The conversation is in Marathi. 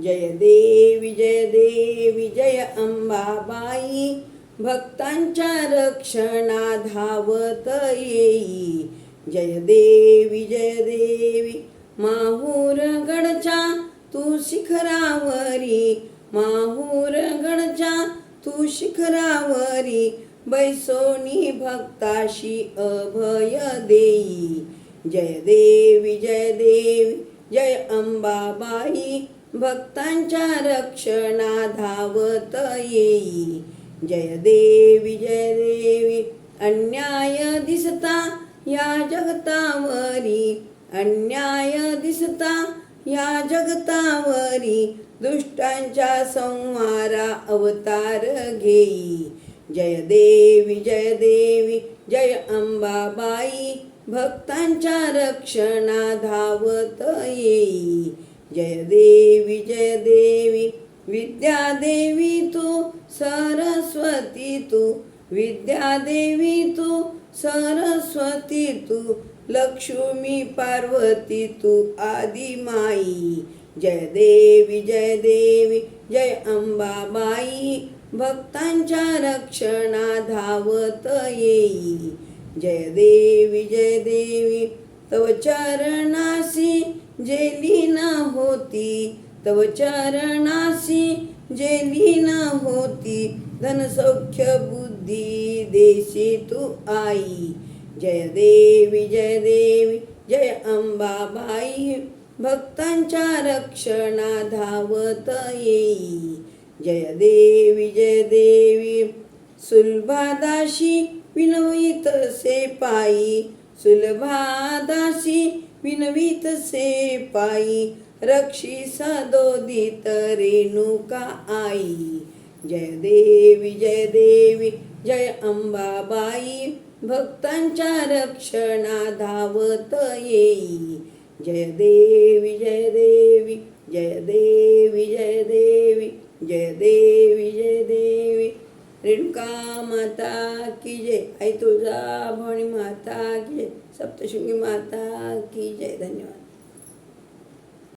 जय देवी जय देवी जय अंबाबाई. भक्तांच्या रक्षणा धावत येई. जय देवी जय देवी माहूर गडच्या तू शिखरावरी. माहूर गडच्या तू शिखरावरी बैसोनी भक्ताशी अभय देई. जय देवी जय देवी जय अंबाबाई. भक्तांच्या रक्षणा धावत येई. जय देवी जय देवी अन्याय दिसता या जगतावरी. अन्याय दिसता या जगतावरी. दुष्टांच्या संहारा अवतार घेई. जय देवी जय देवी जय अंबाबाई. भक्तांच्या रक्षणा धावत येई. जय देवी जय देवी विद्या देवी तू सरस्वती तू विद्या देवी तू सरस्वती तू लक्ष्मी पार्वती तू आदिमाई जय देवी जय देवी जय अंबाबाई भक्तांच्या रक्षणा धावत येई. जय देवी जय देवी तव चरणासी जे लीन होती तव चरणासी. जे लीन होती धन सौख्य बुद्धी देशी तू आई. जय देवी जय देवी जय अंबाबाई. भक्तांच्या रक्षणा धावत येई जय देवी जय देवी. सुलभादाशी विनवित से पायी. सुलभादाशी विनवीत से पायी रक्षी सदोदित रेणुका आई। जय देवी जय देवी जय अंबाबाई भक्तांच्या रक्षणा धावत येई। जय देवी जय देवी जय देवी जय देवी जय देवी। रेणुका माता की जय आई तुळजाभवानी माता की जय सप्तशृंगी माता की जय. धन्यवाद.